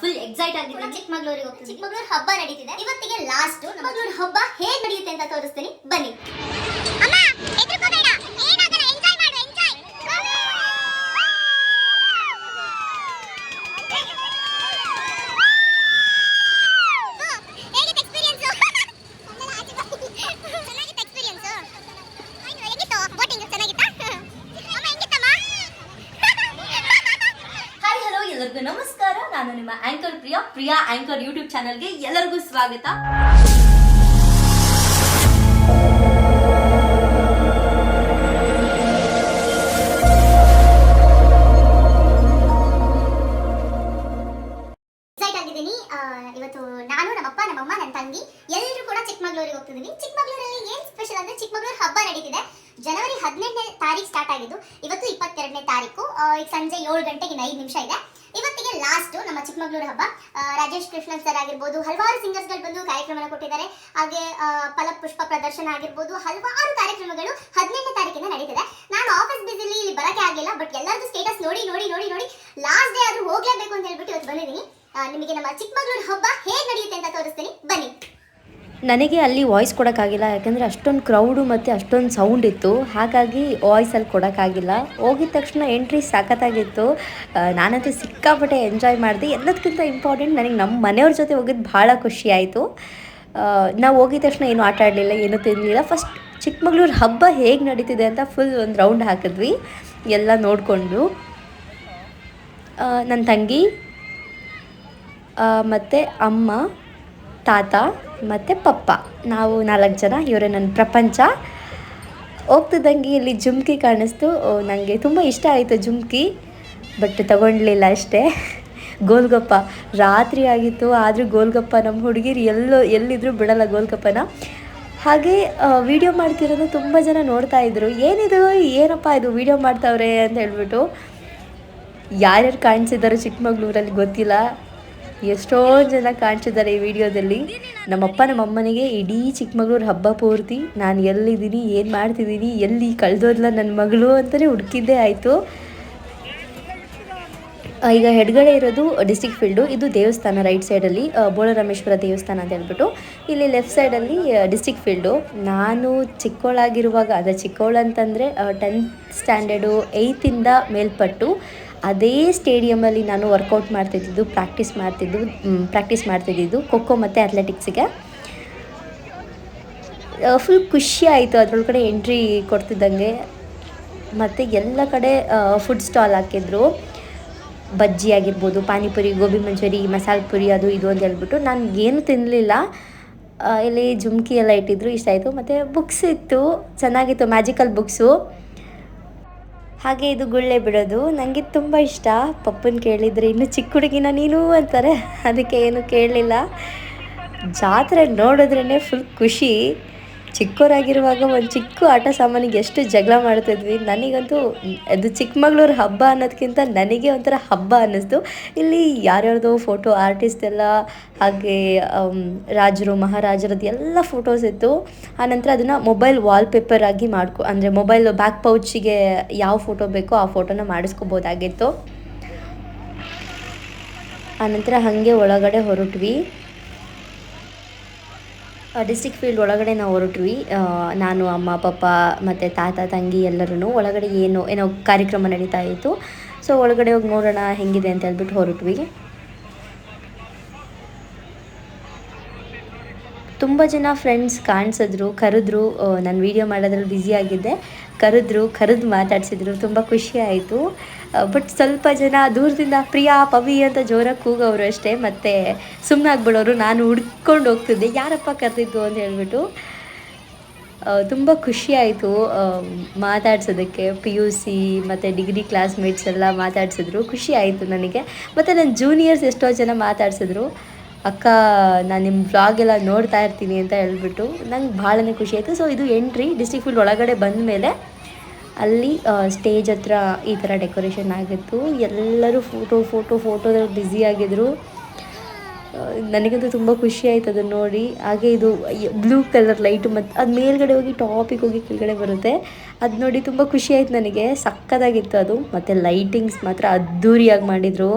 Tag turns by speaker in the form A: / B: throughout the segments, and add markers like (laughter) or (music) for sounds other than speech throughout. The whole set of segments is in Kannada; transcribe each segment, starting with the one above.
A: ಫುಲ್ ಎಕ್ಸೈಟ್ ಆಗಿದ್ದೀನಿ. ಚಿಕ್ಕಮಗಳೂರಿಗೆ ಹೋಗ್ತೀನಿ. ಚಿಕ್ಕಮಗಳೂರು ಹಬ್ಬ ನಡೀತಿದೆ. ಇವತ್ತಿಗೆ ಲಾಸ್ಟ್ ಚಿಕ್ಕಮಗಳೂರು ಹಬ್ಬ ಹೇಗೆ ನಡೆಯುತ್ತೆ ಅಂತ ತೋರಿಸ್ತೀನಿ. ಬನ್ನಿ.
B: ನಮಸ್ಕಾರ. ನಾನು ನಿಮ್ಮ anchor Priya. Priya anchor YouTube ಚಾನಲ್ಗೆ ಎಲ್ಲರಿಗೂ ಸ್ವಾಗತ.
A: ಎಕ್ಸೈಟ್ ಆಗಿದ್ದೀನಿ. ಇವತ್ತು ನಾನು ನಮ್ಮಪ್ಪ ನಮ್ಮಮ್ಮ ನನ್ನ ತಂಗಿ ಎಲ್ಲರೂ ಕೂಡ ಚಿಕ್ಕಮಗಳೂರಿಗೆ ಹೋಗ್ತಿದ್ದೀನಿ ಚಿಕ್ಕಮಗಳೂರಲ್ಲಿ ಏನ್ ಸ್ಪೆಷಲ್ ಅಂದ್ರೆ ಚಿಕ್ಕಮಗಳೂರು ಹಬ್ಬ ನಡೀತಿದೆ. ಜನವರಿ ಹದಿನೆಂಟನೇ ತಾರೀಕು ಸ್ಟಾರ್ಟ್ ಆಗಿದ್ದು ಇವತ್ತು ಇಪ್ಪತ್ತೆರಡನೇ ತಾರೀಕು. ಆ, ಈಗ ಸಂಜೆ ಏಳು ಗಂಟೆಗೆ ಐದು ನಿಮಿಷ ಇದೆ. ಇವತ್ತಿಗೆ ಲಾಸ್ಟ್ ನಮ್ಮ ಚಿಕ್ಕಮಗಳೂರು ಹಬ್ಬ. ರಾಜೇಶ್ ಕೃಷ್ಣನ್ ಸರ್ ಆಗಿರ್ಬೋದು, ಹಲವಾರು ಸಿಂಗರ್ಸ್ಗಳು ಬಂದು ಕಾರ್ಯಕ್ರಮನ ಕೊಟ್ಟಿದ್ದಾರೆ. ಹಾಗೆ ಫಲ ಫಲಪುಷ್ಪ ಪ್ರದರ್ಶನ ಆಗಿರ್ಬೋದು, ಹಲವಾರು ಕಾರ್ಯಕ್ರಮಗಳು ಹದಿನೆಂಟನೇ ತಾರೀಕಿಂದ ನಡೀತಿದೆ. ನಾನು ಆಫೀಸ್ ಬಿಸಿಲಿ ಇಲ್ಲಿ ಬರಕ್ಕೆ ಆಗಿಲ್ಲ ಬಟ್ ಎಲ್ಲರದ್ದು ಸ್ಟೇಟಸ್ ನೋಡಿ ನೋಡಿ ನೋಡಿ ನೋಡಿ ಲಾಸ್ಟ್ ಡೇ ಆದ್ರೂ ಹೋಗ್ಲೇಬೇಕು ಅಂತ ಹೇಳ್ಬಿಟ್ಟು ಇವತ್ತು ಬಂದಿದ್ದೀನಿ. ನಿಮಗೆ ನಮ್ಮ ಚಿಕ್ಕಮಗಳೂರು ಹಬ್ಬ ಹೇಗೆ ನಡೆಯುತ್ತೆ ಅಂತ ತೋರಿಸ್ತೀನಿ. ಬನ್ನಿ.
B: ನನಗೆ ಅಲ್ಲಿ ವಾಯ್ಸ್ ಕೊಡೋಕ್ಕಾಗಿಲ್ಲ, ಯಾಕಂದರೆ ಅಷ್ಟೊಂದು ಕ್ರೌಡು ಮತ್ತು ಅಷ್ಟೊಂದು ಸೌಂಡ್ ಇತ್ತು. ಹಾಗಾಗಿ ವಾಯ್ಸಲ್ಲಿ ಕೊಡೋಕ್ಕಾಗಿಲ್ಲ. ಹೋಗಿದ ತಕ್ಷಣ ಎಂಟ್ರಿ ಸಾಕತ್ತಾಗಿತ್ತು. ನಾನಂತೂ ಸಿಕ್ಕಾಪಟ್ಟೆ ಎಂಜಾಯ್ ಮಾಡಿದೆ. ಎಲ್ಲದಕ್ಕಿಂತ ಇಂಪಾರ್ಟೆಂಟ್ ನನಗೆ ನಮ್ಮ ಮನೆಯವ್ರ ಜೊತೆ ಹೋಗಿದ್ದು ಭಾಳ ಖುಷಿ ಆಯಿತು. ನಾವು ಹೋಗಿದ ತಕ್ಷಣ ಏನು ಆಟ ಆಡಲಿಲ್ಲ, ಏನೂ ತಿನ್ನಲಿಲ್ಲ ಫಸ್ಟ್ ಚಿಕ್ಕಮಗಳೂರು ಹಬ್ಬ ಹೇಗೆ ನಡೀತಿದೆ ಅಂತ ಫುಲ್ ಒಂದು ರೌಂಡ್ ಹಾಕಿದ್ವಿ. ಎಲ್ಲ ನೋಡಿಕೊಂಡು. ನನ್ನ ತಂಗಿ ಮತ್ತು ಅಮ್ಮ ತಾತ ಮತ್ತು ಪಪ್ಪ. ನಾವು ನಾಲ್ಕು ಜನ, ಇವರೇ ನನ್ನ ಪ್ರಪಂಚ. ಹೋಗ್ತಿದ್ದಂಗೆ ಇಲ್ಲಿ ಜುಮ್ಕಿ ಕಾಣಿಸ್ತು. ನನಗೆ ತುಂಬ ಇಷ್ಟ ಆಯಿತು ಜುಮ್ಕಿ, ಬಟ್ ತಗೊಳ್ಲಿಲ್ಲ ಅಷ್ಟೇ. ಗೋಲ್ಗಪ್ಪ ರಾತ್ರಿ ಆಗಿತ್ತು, ಆದರೂ ಗೋಲ್ಗಪ್ಪ ನಮ್ಮ ಹುಡುಗಿರು ಎಲ್ಲೋ ಎಲ್ಲಿದ್ದರೂ ಬಿಡಲ್ಲ ಗೋಲ್ಗಪ್ಪನ. ಹಾಗೆ ವಿಡಿಯೋ ಮಾಡ್ತಿರೋದು ತುಂಬ ಜನ ನೋಡ್ತಾ ಇದ್ರು. ಏನಿದು, ಏನಪ್ಪ ಇದು ವಿಡಿಯೋ ಮಾಡ್ತಾವ್ರೆ ಅಂತ ಹೇಳ್ಬಿಟ್ಟು ಯಾರ್ಯಾರು ಕಾಣಿಸಿದ್ದಾರೆ ಚಿಕ್ಕಮಗ್ಳೂರಲ್ಲಿ ಗೊತ್ತಿಲ್ಲ. ಎಷ್ಟೊಂದು ಜನ ಕಾಣಿಸಿದ್ದಾರೆ ಈ ವಿಡಿಯೋದಲ್ಲಿ. ನಮ್ಮಪ್ಪ, ನಮ್ಮಮ್ಮನಿಗೆ ಇಡೀ ಚಿಕ್ಕಮಗಳೂರು ಹಬ್ಬ ಪೂರ್ತಿ. ನಾನು ಎಲ್ಲಿದ್ದೀನಿ, ಏನು ಮಾಡ್ತಿದ್ದೀನಿ, ಎಲ್ಲಿ ಕಳೆದೋದ್ಲ ನನ್ನ ಮಗಳು ಅಂತಲೇ ಹುಡುಕಿದ್ದೇ ಆಯಿತು. ಈಗ ಹೆಡ್ಗಡೆ ಇರೋದು ಡಿಸ್ಟಿಕ್ ಫೀಲ್ಡು. ಇದು ದೇವಸ್ಥಾನ ರೈಟ್ ಸೈಡಲ್ಲಿ ಬೋಳರಾಮೇಶ್ವರ ದೇವಸ್ಥಾನ ಅಂತ ಹೇಳ್ಬಿಟ್ಟು. ಇಲ್ಲಿ ಲೆಫ್ಟ್ ಸೈಡಲ್ಲಿ ಡಿಸ್ಟಿಕ್ ಫೀಲ್ಡು. ನಾನು ಚಿಕ್ಕವಳಾಗಿರುವಾಗ ಅದೇ ಚಿಕ್ಕವಳು ಅಂತಂದರೆ ಟೆಂತ್ ಸ್ಟ್ಯಾಂಡರ್ಡು ಏಯ್ತಿಂದ ಮೇಲ್ಪಟ್ಟು ಅದೇ ಸ್ಟೇಡಿಯಮಲ್ಲಿ ನಾನು ವರ್ಕೌಟ್ ಮಾಡ್ತಿದ್ದಿದ್ದು, ಪ್ರಾಕ್ಟೀಸ್ ಮಾಡ್ತಿದ್ದು ಪ್ರಾಕ್ಟೀಸ್ ಮಾಡ್ತಿದ್ದಿದ್ದು ಖೋಖೋ ಮತ್ತು ಅಥ್ಲೆಟಿಕ್ಸಿಗೆ. ಫುಲ್ ಖುಷಿ ಆಯಿತು. ಅದ್ರೊಳಗಡೆ ಎಂಟ್ರಿ ಕೊಡ್ತಿದ್ದಂಗೆ. ಮತ್ತು ಎಲ್ಲ ಕಡೆ ಫುಡ್ ಸ್ಟಾಲ್ ಹಾಕಿದ್ರು. ಬಜ್ಜಿ ಆಗಿರ್ಬೋದು, ಪಾನಿಪುರಿ, ಗೋಬಿ ಮಂಚೂರಿ, ಮಸಾಲೆ ಪುರಿ, ಅದು ಇದು ಅಂತ ಹೇಳ್ಬಿಟ್ಟು ನಾನು ಏನು ತಿನ್ನಲಿಲ್ಲ ಇಲ್ಲಿ ಜುಮ್ಕಿ ಎಲ್ಲ ಇಟ್ಟಿದ್ರು, ಇಷ್ಟ ಆಯಿತು. ಮತ್ತು ಬುಕ್ಸ್ ಇತ್ತು. ಚೆನ್ನಾಗಿತ್ತು ಮ್ಯಾಜಿಕಲ್ ಬುಕ್ಸು ಹಾಗೆ ಇದು ಗುಳ್ಳೆ ಬಿಡೋದು. ನನಗೆ ತುಂಬ ಇಷ್ಟ. ಪಪ್ಪನ ಕೇಳಿದರೆ ಇನ್ನು ಚಿಕ್ಕ ಹುಡುಗಿನ ನೀನು ಅಂತಾರೆ. ಅದಕ್ಕೆ ಏನು ಕೇಳಲಿಲ್ಲ. ಜಾತ್ರೆ ನೋಡಿದ್ರೇ ಫುಲ್ ಖುಷಿ. ಚಿಕ್ಕವರಾಗಿರುವಾಗ ಒಂದು ಚಿಕ್ಕ ಆಟ ಸಾಮಾನಿಗೆ ಎಷ್ಟು ಜಗಳ ಮಾಡ್ತಿದ್ವಿ. ನನಗಂತೂ ಅದು ಚಿಕ್ಕಮಗಳೂರು ಹಬ್ಬ ಅನ್ನೋದಕ್ಕಿಂತ ನನಗೆ ಒಂಥರ ಹಬ್ಬ ಅನ್ನಿಸ್ತು. ಇಲ್ಲಿ ಯಾರ್ಯಾರ್ದೋ ಫೋಟೋ ಆರ್ಟಿಸ್ಟ್ ಎಲ್ಲ, ಹಾಗೆ ರಾಜರು ಮಹಾರಾಜರದ್ದು ಎಲ್ಲ ಫೋಟೋಸ್ ಇತ್ತು. ಆನಂತರ ಅದನ್ನು ಮೊಬೈಲ್ ವಾಲ್ಪೇಪರ್ ಆಗಿ ಮಾಡ್ಕೊ, ಅಂದರೆ ಮೊಬೈಲ್ ಬ್ಯಾಕ್ ಪೌಚಿಗೆ ಯಾವ ಫೋಟೋ ಬೇಕೋ ಆ ಫೋಟೋನ ಮಾಡಿಸ್ಕೋಬೋದಾಗಿತ್ತು. ಆನಂತರ ಹಾಗೆ ಒಳಗಡೆ ಹೊರಟ್ವಿ. ಡಿಸ್ಟಿಕ್ ಫೀಲ್ಡ್ ಒಳಗಡೆ ನಾವು ಹೊರಟ್ವಿ. ನಾನು, ಅಮ್ಮ, ಪಪ್ಪ ಮತ್ತು ತಾತ, ತಂಗಿ ಎಲ್ಲರೂ ಒಳಗಡೆ ಏನು, ಏನೋ ಕಾರ್ಯಕ್ರಮ ನಡೀತಾ ಇತ್ತು. ಸೊ ಒಳಗಡೆ ಹೋಗಿ ನೋಡೋಣ ಹೆಂಗಿದೆ ಅಂತ ಹೇಳ್ಬಿಟ್ಟು ಹೊರಟ್ವಿ. ತುಂಬ ಜನ ಫ್ರೆಂಡ್ಸ್ ಕಾಣಿಸಿದ್ರು, ಕರೆದ್ರು ನಾನು ವೀಡಿಯೋ ಮಾಡೋದ್ರಲ್ಲಿ ಬ್ಯುಸಿ ಆಗಿದ್ದೆ. ಕರೆದ್ರು, ಕರೆದು ಮಾತಾಡಿಸಿದ್ರು. ತುಂಬ ಖುಷಿ ಆಯಿತು. ಬಟ್ ಸ್ವಲ್ಪ ಜನ ದೂರದಿಂದ ಪ್ರಿಯಾ, ಪವಿ ಅಂತ ಜೋರಾಗಿ ಕೂಗೋರು ಅಷ್ಟೇ. ಮತ್ತು ಸುಮ್ಮನಾಗ್ಬಿಡೋರು ನಾನು ಹುಡ್ಕೊಂಡು ಹೋಗ್ತಿದ್ದೆ. ಯಾರಪ್ಪ ಕರೆದಿದ್ದು ಅಂತ ಹೇಳ್ಬಿಟ್ಟು ತುಂಬ ಖುಷಿಯಾಯಿತು ಮಾತಾಡ್ಸೋದಕ್ಕೆ. ಪಿ ಯು ಸಿ ಮತ್ತು ಡಿಗ್ರಿ ಕ್ಲಾಸ್ಮೇಟ್ಸ್ ಎಲ್ಲ ಮಾತಾಡ್ಸಿದ್ರು. ಖುಷಿ ಆಯಿತು ನನಗೆ. ಮತ್ತು ನನ್ನ ಜೂನಿಯರ್ಸ್ ಎಷ್ಟೋ ಜನ ಮಾತಾಡ್ಸಿದ್ರು. ಅಕ್ಕ, ನಾನು ನಿಮ್ಮ ಬ್ಲಾಗ್ ಎಲ್ಲ ನೋಡ್ತಾ ಇರ್ತೀನಿ ಅಂತ ಹೇಳ್ಬಿಟ್ಟು ನಂಗೆ ಭಾಳನೇ ಖುಷಿ ಆಯಿತು. ಸೊ ಇದು ಎಂಟ್ರಿ ಡಿಸ್ಟಿಕ್ ಫೀಲ್ಡ್ ಒಳಗಡೆ ಬಂದ ಮೇಲೆ ಅಲ್ಲಿ ಸ್ಟೇಜ್ ಹತ್ರ ಈ ಥರ ಡೆಕೋರೇಷನ್ ಆಗಿತ್ತು. ಎಲ್ಲರೂ ಫೋಟೋ ಫೋಟೋ ಫೋಟೋದಲ್ಲಿ ಬ್ಯುಸಿ ಆಗಿದ್ರು. ನನಗಂತೂ ತುಂಬ ಖುಷಿ ಆಯ್ತು ಅದನ್ನು ನೋಡಿ. ಹಾಗೆ ಇದು ಬ್ಲೂ ಕಲರ್ ಲೈಟು ಮತ್ತು ಅದು ಮೇಲ್ಗಡೆ ಹೋಗಿ ಟಾಪಿಗೆ ಹೋಗಿ ಕೆಳಗಡೆ ಬರುತ್ತೆ. ಅದು ನೋಡಿ ತುಂಬ ಖುಷಿ ಆಯ್ತು ನನಗೆ. ಸಕ್ಕತ್ತಾಗಿತ್ತು ಅದು. ಮತ್ತು ಲೈಟಿಂಗ್ಸ್ ಮಾತ್ರ ಅದ್ಧೂರಿಯಾಗಿ ಮಾಡಿದರು.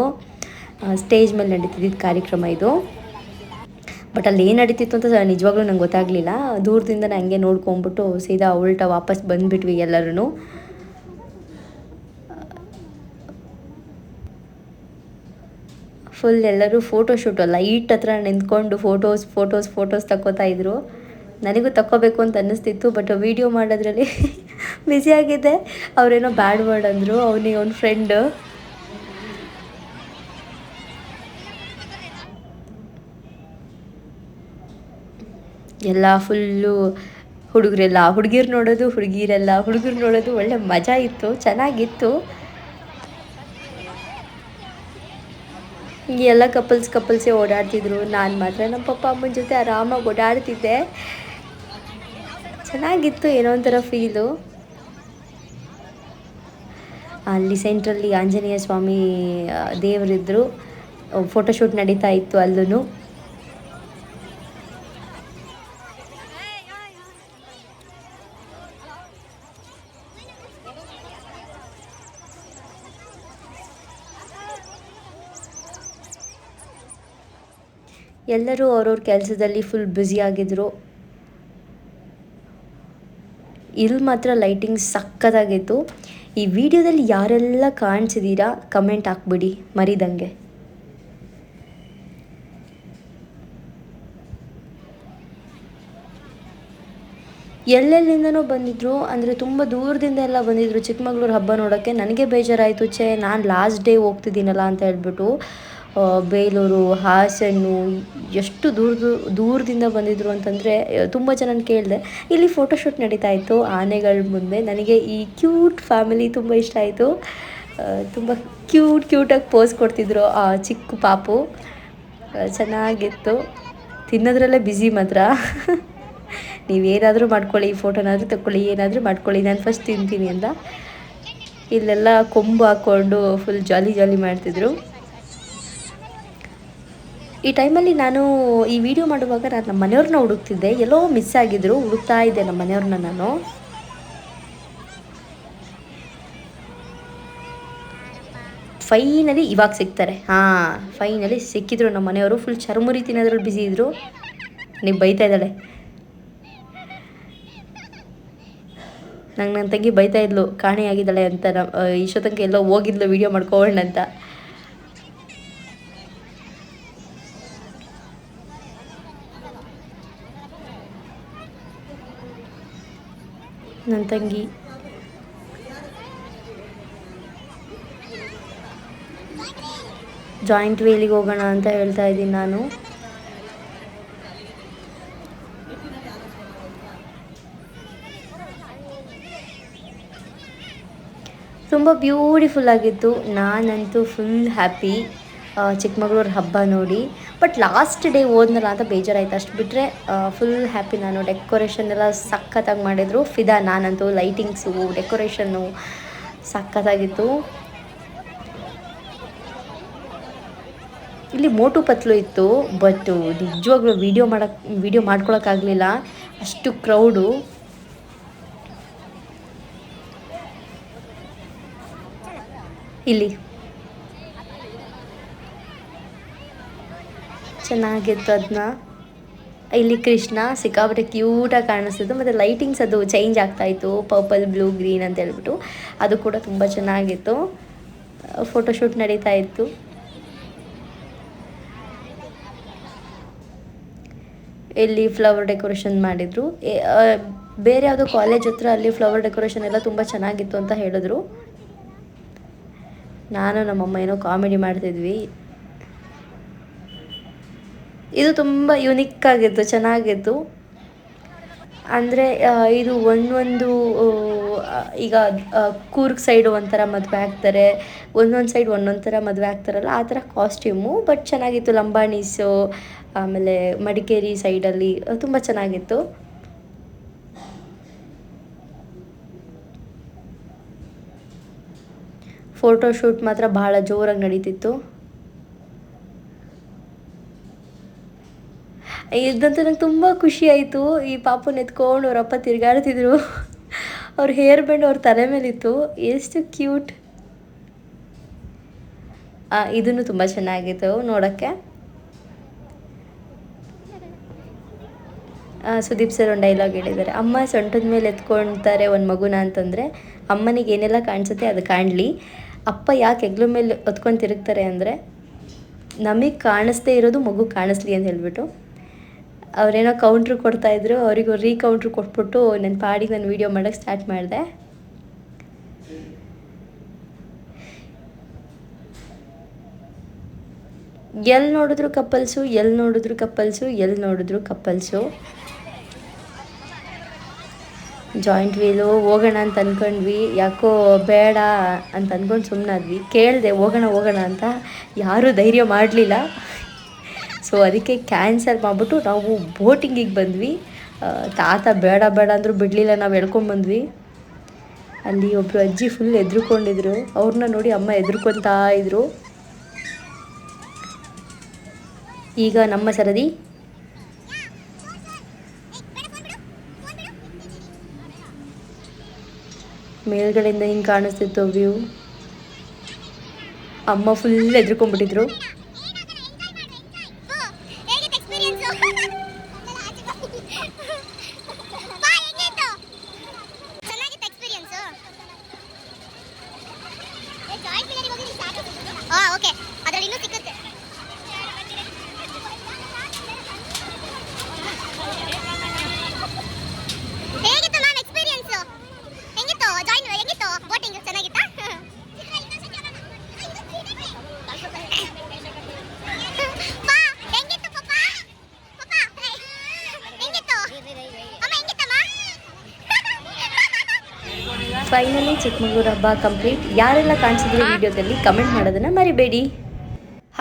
B: ಸ್ಟೇಜ್ ಮೇಲೆ ನಡೀತಿದ್ದ ಕಾರ್ಯಕ್ರಮ ಇದು. ಬಟ್ ಅಲ್ಲಿ ಏನು ನಡೀತಿತ್ತು ಅಂತ ನಿಜವಾಗ್ಲೂ ನಂಗೆ ಗೊತ್ತಾಗಲಿಲ್ಲ. ದೂರದಿಂದ ಹಂಗೆ ನೋಡ್ಕೊಂಬಿಟ್ಟು ಸೀದಾ ಉಲ್ಟಾ ವಾಪಸ್ ಬಂದುಬಿಟ್ವಿ ಎಲ್ಲರೂ ಫುಲ್ ಎಲ್ಲರೂ ಫೋಟೋ ಶೂಟು ಲೈಟ್ ಹತ್ರ ನಿಂತ್ಕೊಂಡು ಫೋಟೋಸ್ ಫೋಟೋಸ್ ಫೋಟೋಸ್ ತಗೋತಾ ಇದ್ರು. ನನಗೂ ತಕ್ಕೋಬೇಕು ಅಂತ ಅನ್ನಿಸ್ತಿತ್ತು ಬಟ್ ವೀಡಿಯೋ ಮಾಡೋದ್ರಲ್ಲಿ (laughs) ಬ್ಯುಸಿಯಾಗಿದ್ದೆ ಅವರೇನೋ ಬ್ಯಾಡ್ ವರ್ಡ್ ಅಂದರು, ಅವನಿಗೆ ಅವ್ನ ಫ್ರೆಂಡ್ ಎಲ್ಲ ಫುಲ್ಲು ಹುಡುಗರೆಲ್ಲ, ಹುಡುಗಿರು ನೋಡೋದು, ಹುಡುಗಿರೆಲ್ಲ, ಹುಡುಗರು ನೋಡೋದು ಒಳ್ಳೆ ಮಜಾ ಇತ್ತು, ಚೆನ್ನಾಗಿತ್ತು. ಹಿಂಗೆ ಎಲ್ಲ ಕಪಲ್ಸ್ ಕಪಲ್ಸೇ ಓಡಾಡ್ತಿದ್ರು. ನಾನು ಮಾತ್ರ ನಮ್ಮ ಪಪ್ಪ ಅಮ್ಮನ ಜೊತೆ ಆರಾಮಾಗಿ ಓಡಾಡ್ತಿದ್ದೆ. ಚೆನ್ನಾಗಿತ್ತು ಏನೋ ಒಂಥರ ಫೀಲು ಅಲ್ಲಿ ಸೆಂಟ್ರಲ್ಲಿ ಆಂಜನೇಯ ಸ್ವಾಮಿ ದೇವರಿದ್ದರು ಫೋಟೋಶೂಟ್ ನಡೀತಾ ಇತ್ತು ಅಲ್ಲೂ ಎಲ್ಲರೂ ಅವ್ರವ್ರ ಕೆಲಸದಲ್ಲಿ ಫುಲ್ ಬ್ಯುಸಿಯಾಗಿದ್ದರು ಇಲ್ಲಿ ಮಾತ್ರ ಲೈಟಿಂಗ್ ಸಕ್ಕತ್ತಾಗಿತ್ತು. ಈ ವಿಡಿಯೋದಲ್ಲಿ ಯಾರೆಲ್ಲ ಕಾಣಿಸಿದ್ದೀರಾ ಕಮೆಂಟ್ ಹಾಕ್ಬಿಡಿ, ಮರಿದಂಗೆ. ಎಲ್ಲೆಲ್ಲಿಂದನೋ ಬಂದಿದ್ರು, ಅಂದರೆ ತುಂಬ ದೂರದಿಂದ ಎಲ್ಲ ಬಂದಿದ್ರು ಚಿಕ್ಕಮಗಳೂರು ಹಬ್ಬ ನೋಡೋಕ್ಕೆ. ನನಗೆ ಬೇಜಾರಾಯಿತು, ಛೇ, ನಾನು ಲಾಸ್ಟ್ ಡೇ ಹೋಗ್ತಿದ್ದೀನಲ್ಲ ಅಂತ ಹೇಳ್ಬಿಟ್ಟು. ಬೇಲೂರು, ಹಾಸನ್ನು, ಎಷ್ಟು ದೂರ ದೂರದಿಂದ ಬಂದಿದ್ರು ಅಂತಂದರೆ ತುಂಬ ಜನ ಕೇಳಿದೆ, ಇಲ್ಲಿ ಫೋಟೋಶೂಟ್ ನಡೀತಾ ಇತ್ತು, ಆನೆಗಳ ಮುಂದೆ. ನನಗೆ ಈ ಕ್ಯೂಟ್ ಫ್ಯಾಮಿಲಿ ತುಂಬ ಇಷ್ಟ ಆಯಿತು. ತುಂಬ ಕ್ಯೂಟ್ ಕ್ಯೂಟಾಗಿ ಪೋಸ್ ಕೊಡ್ತಿದ್ರು ಆ ಚಿಕ್ಕ ಪಾಪು. ಚೆನ್ನಾಗಿತ್ತು. ತಿನ್ನೋದ್ರಲ್ಲೇ ಬ್ಯುಸಿ ಮಾತ್ರ. (laughs) ನೀವೇನಾದರೂ ಮಾಡ್ಕೊಳ್ಳಿ, ಈ ಫೋಟೋನಾದರೂ ತಗೊಳ್ಳಿ ಏನಾದರೂ ಮಾಡ್ಕೊಳ್ಳಿ, ನಾನು ಫಸ್ಟ್ ತಿಂತೀನಿ ಅಂತ ಇಲ್ಲೆಲ್ಲ ಕೊಂಬು ಹಾಕ್ಕೊಂಡು ಫುಲ್ ಜಾಲಿ ಜಾಲಿ ಮಾಡ್ತಿದ್ರು. ಈ ಟೈಮಲ್ಲಿ ನಾನು ಈ ವಿಡಿಯೋ ಮಾಡುವಾಗ ನಾನು ನಮ್ಮ ಮನೆಯವ್ರನ್ನ ಹುಡುಕ್ತಿದ್ದೆ. ಎಲ್ಲೋ ಮಿಸ್ ಆಗಿದ್ರು, ಹುಡುಕ್ತಾ ಇದ್ದೆ ನಮ್ಮ ಮನೆಯವ್ರನ್ನ ನಾನು. ಫೈನಲಿ ಇವಾಗ ಸಿಗ್ತಾರೆ. ಹಾಂ ಫೈನಲಿ ಸಿಕ್ಕಿದ್ರು ನಮ್ಮ ಮನೆಯವರು. ಫುಲ್ ಚರ್ಮುರಿ ತಿನ್ನೋದ್ರಲ್ಲಿ ಬ್ಯುಸಿ ಇದ್ರು. ನೀವು ಬೈತಾ ಇದ್ದಾಳೆ. ನಂಗೆ ನನ್ನ ತಂಗಿ ಬೈತಾ ಇದ್ಲು. ಕಾಣೆಯಾಗಿದ್ದಾಳೆ ಅಂತ ನಮ್ಮ ಈಶೋ ತಂಗಿ ಎಲ್ಲೋ ಹೋಗಿದ್ಲು ವೀಡಿಯೋ ಮಾಡ್ಕೊಳ್ಳೋಣ ಅಂತ. ನನ್ನ ತಂಗಿ. ಜಾಯಿಂಟ್ ವೇಲಿಗೆ ಹೋಗೋಣ ಅಂತ ಹೇಳ್ತಾ ಇದ್ದೀನಿ ನಾನು. ತುಂಬ ಬ್ಯೂಟಿಫುಲ್ ಆಗಿತ್ತು. ನಾನಂತೂ ಫುಲ್ ಹ್ಯಾಪಿ ಚಿಕ್ಕಮಗಳೂರು ಹಬ್ಬ ನೋಡಿ. ಬಟ್ ಲಾಸ್ಟ್ ಡೇ ಹೋದ್ನಲ್ಲ ಅಂತ ಬೇಜಾರಾಯ್ತು. ಅಷ್ಟು ಬಿಟ್ಟರೆ ಫುಲ್ ಹ್ಯಾಪಿ ನಾನು. ಡೆಕೋರೇಷನ್ ಎಲ್ಲ ಸಖತ್ತಾಗಿ ಮಾಡಿದರು. ಫಿದಾ ನಾನಂತೂ ಲೈಟಿಂಗ್ಸು ಡೆಕೋರೇಷನ್ನು ಸಖತ್ತಾಗಿತ್ತು. ಇಲ್ಲಿ ಮೋಟು ಪತ್ಲು ಇತ್ತು ಬಟ್ ನಿಜವಾಗ್ಲೂ ವೀಡಿಯೋ ಮಾಡೋಕ್ಕೆ ವೀಡಿಯೋ ಮಾಡ್ಕೊಳಕ್ಕಾಗಲಿಲ್ಲ. ಅಷ್ಟು ಕ್ರೌಡು ಇಲ್ಲಿ. ಚೆನ್ನಾಗಿತ್ತು ಅದನ್ನ ಇಲ್ಲಿ ಕೃಷ್ಣ, ಸಿಕ್ಕಾಪಟ್ಟೆ ಕ್ಯೂಟಾಗಿ ಕಾಣಿಸ್ತಿತ್ತು. ಮತ್ತು ಲೈಟಿಂಗ್ಸ್ ಅದು ಚೇಂಜ್ ಆಗ್ತಾಯಿತ್ತು ಪರ್ಪಲ್ ಬ್ಲೂ ಗ್ರೀನ್ ಅಂತ ಹೇಳ್ಬಿಟ್ಟು. ಅದು ಕೂಡ ತುಂಬ ಚೆನ್ನಾಗಿತ್ತು. ಫೋಟೋಶೂಟ್ ನಡೀತಾ ಇತ್ತು. ಇಲ್ಲಿ ಫ್ಲವರ್ ಡೆಕೋರೇಷನ್ ಮಾಡಿದರು. ಬೇರೆ ಯಾವುದೋ ಕಾಲೇಜ್ ಹತ್ರ ಅಲ್ಲಿ ಫ್ಲವರ್ ಡೆಕೋರೇಷನ್ ಎಲ್ಲ ತುಂಬ ಚೆನ್ನಾಗಿತ್ತು ಅಂತ ಹೇಳಿದ್ರು. ನಾನು ನಮ್ಮಮ್ಮ ಏನೋ ಕಾಮಿಡಿ ಮಾಡ್ತಿದ್ವಿ. ಇದು ತುಂಬ ಯುನಿಕ್ ಆಗಿತ್ತು ಚೆನ್ನಾಗಿತ್ತು ಅಂದರೆ ಇದು ಒಂದೊಂದು ಈಗ ಕೂರ್ಗ್ ಸೈಡು ಒಂಥರ ಮದುವೆ ಆಗ್ತಾರೆ. ಒಂದೊಂದು ಸೈಡ್ ಒಂದೊಂದು ಥರ ಮದುವೆ ಆಗ್ತಾರಲ್ಲ, ಆ ಥರ ಕಾಸ್ಟ್ಯೂಮು ಬಟ್ ಚೆನ್ನಾಗಿತ್ತು ಲಂಬಾಣೀಸು, ಆಮೇಲೆ ಮಡಿಕೇರಿ ಸೈಡಲ್ಲಿ ತುಂಬ ಚೆನ್ನಾಗಿತ್ತು. ಫೋಟೋ ಶೂಟ್ ಮಾತ್ರ ಭಾಳ ಜೋರಾಗಿ ನಡೀತಿತ್ತು. ಇದಂತೂ ನಂಗೆ ತುಂಬ ಖುಷಿ ಆಯಿತು. ಈ ಪಾಪನ ಎತ್ಕೊಂಡು ಅಪ್ಪ ತಿರುಗಾಡ್ತಿದ್ರು. ಅವ್ರ ಹೇರ್ ಬ್ಯಾಂಡ್ ಅವ್ರ ತಲೆ ಮೇಲಿತ್ತು. ಎಷ್ಟು ಕ್ಯೂಟ್ ಇದನ್ನು ತುಂಬ ಚೆನ್ನಾಗಿತ್ತು ನೋಡೋಕ್ಕೆ. ಸುದೀಪ್ ಸರ್ ಒಂದು ಡೈಲಾಗ್ ಹೇಳಿದ್ದಾರೆ. ಅಮ್ಮ ಸೊಂಟದ ಮೇಲೆ ಎತ್ಕೊಳ್ತಾರೆ ಒಂದು ಮಗುನ ಅಂತಂದರೆ, ಅಮ್ಮನಿಗೆ ಏನೆಲ್ಲ ಕಾಣಿಸುತ್ತೆ ಅದು ಕಾಣಲಿ. ಅಪ್ಪ ಯಾಕೆ ಹೆಗ್ಲ ಮೇಲೆ ಹೊತ್ಕೊಂಡು ತಿರುಗ್ತಾರೆ ಅಂದರೆ, ನಮಗೆ ಕಾಣಿಸ್ದೇ ಇರೋದು ಮಗು ಕಾಣಿಸ್ಲಿ ಅಂತ ಹೇಳ್ಬಿಟ್ಟು. ಅವರೇನೋ ಕೌಂಟ್ರ್ ಕೊಡ್ತಾಯಿದ್ರು ಅವರಿಗೂ ರೀ ಕೌಂಟ್ರ್ ಕೊಟ್ಬಿಟ್ಟು ನನ್ನ ಪಾಡಿಗೆ ನಾನು ವೀಡಿಯೋ ಮಾಡೋಕ್ಕೆ ಸ್ಟಾರ್ಟ್ ಮಾಡಿದೆ. ಎಲ್ಲಿ ನೋಡಿದ್ರು ಕಪ್ಪಲ್ಸು ಎಲ್ಲಿ ನೋಡಿದ್ರು ಕಪ್ಪಲ್ಸು ಎಲ್ಲಿ ನೋಡಿದ್ರು ಕಪ್ಪಲ್ಸು ಜಾಯಿಂಟ್ ವೀಲು ಹೋಗೋಣ ಅಂತ ಅಂದ್ಕೊಂಡ್ವಿ ಯಾಕೋ ಬೇಡ ಅಂತ ಅಂದ್ಕೊಂಡು ಸುಮ್ಮನಾದ್ವಿ ಕೇಳಿದೆ, ಹೋಗೋಣ ಹೋಗೋಣ ಅಂತ ಯಾರೂ ಧೈರ್ಯ ಮಾಡಲಿಲ್ಲ. ಸೊ ಅದಕ್ಕೆ ಕ್ಯಾನ್ಸಲ್ ಮಾಡಿಬಿಟ್ಟು ನಾವು ಬೋಟಿಂಗಿಗೆ ಬಂದ್ವಿ. ತಾತ ಬೇಡ ಬೇಡ ಅಂದರೂ ಬಿಡಲಿಲ್ಲ, ನಾವು ಎಳ್ಕೊಂಬಂದ್ವಿ ಅಲ್ಲಿ ಒಬ್ಬರು ಅಜ್ಜಿ ಫುಲ್ ಎದ್ರುಕೊಂಡಿದ್ರು ಅವ್ರನ್ನ ನೋಡಿ ಅಮ್ಮ ಎದ್ರುಕೊತಾ ಇದ್ರು. ಈಗ ನಮ್ಮ ಸರದಿ. ಮೇಲ್ಗಡೆಯಿಂದ ಹಿಂಗೆ ಕಾಣಿಸ್ತಿತ್ತು ವ್ಯೂ ಅಮ್ಮ ಫುಲ್ ಎದ್ರುಕೊಂಡ್ಬಿಟ್ಟಿದ್ರು
A: ஓ ஓகே.
B: ಫೈನಲಿ ಚಿಕ್ಕಮಗಳೂರು ಹಬ್ಬ ಕಂಪ್ಲೀಟ್ ಯಾರೆಲ್ಲ ಕಾಣಿಸಿದ್ರು ವಿಡಿಯೋದಲ್ಲಿ ಕಮೆಂಟ್ ಮಾಡೋದನ್ನ ಮರಿಬೇಡಿ.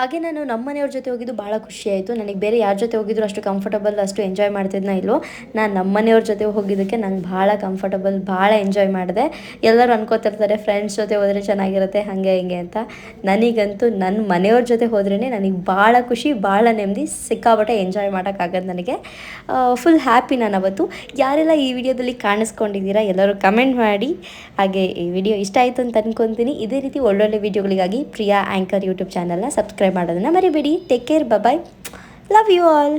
B: ಹಾಗೆ ನಾನು ನಮ್ಮ ಮನೆಯವ್ರ ಜೊತೆ ಹೋಗಿದ್ದು ಭಾಳ ಖುಷಿ ಆಯಿತು. ನನಗೆ ಬೇರೆ ಯಾರ ಜೊತೆ ಹೋಗಿದ್ರು ಅಷ್ಟು ಕಂಫರ್ಟಬಲ್ ಅಷ್ಟು ಎಂಜಾಯ್ ಮಾಡ್ತಿದ್ನ ಇಲ್ಲೋ ನಾನು ನಮ್ಮ ಮನೆಯವ್ರ ಜೊತೆ ಹೋಗಿದ್ದಕ್ಕೆ ನಂಗೆ ಭಾಳ ಕಂಫರ್ಟಬಲ್ ಭಾಳ ಎಂಜಾಯ್ ಮಾಡಿದೆ. ಎಲ್ಲರೂ ಅನ್ಕೋತಿರ್ತಾರೆ ಫ್ರೆಂಡ್ಸ್ ಜೊತೆ ಹೋದರೆ ಚೆನ್ನಾಗಿರುತ್ತೆ, ಹಾಗೆ ಹಿಂಗೆ ಅಂತ. ನನಗಂತೂ ನನ್ನ ಮನೆಯವ್ರ ಜೊತೆ ಹೋದ್ರೇ ನನಗೆ ಭಾಳ ಖುಷಿ, ಭಾಳ ನೆಮ್ಮದಿ ಸಿಕ್ಕಾಬಟ್ಟೆ ಎಂಜಾಯ್ ಮಾಡೋಕ್ಕಾಗದು ನನಗೆ. ಫುಲ್ ಹ್ಯಾಪಿ ನಾನು ಅವತ್ತು. ಯಾರೆಲ್ಲ ಈ ವಿಡಿಯೋದಲ್ಲಿ ಕಾಣಿಸ್ಕೊಂಡಿದ್ದೀರಾ, ಎಲ್ಲರೂ ಕಮೆಂಟ್ ಮಾಡಿ. ಹಾಗೆ ಈ ವಿಡಿಯೋ ಇಷ್ಟ ಆಯಿತು ಅಂತ ಅನ್ಕೊತೀನಿ. ಇದೇ ರೀತಿ ಒಳ್ಳೊಳ್ಳೆ ವಿಡಿಯೋಗಳಿಗಾಗಿ ಪ್ರಿಯಾ ಆ್ಯಂಕರ್ ಯೂಟ್ಯೂಬ್ ಚಾನಲ್ನ ಸಬ್ಸ್ಕ್ರೈಬ್ ಮಾಡೋದನ್ನು ಮರಿಬೇಡಿ. Take care bye love you all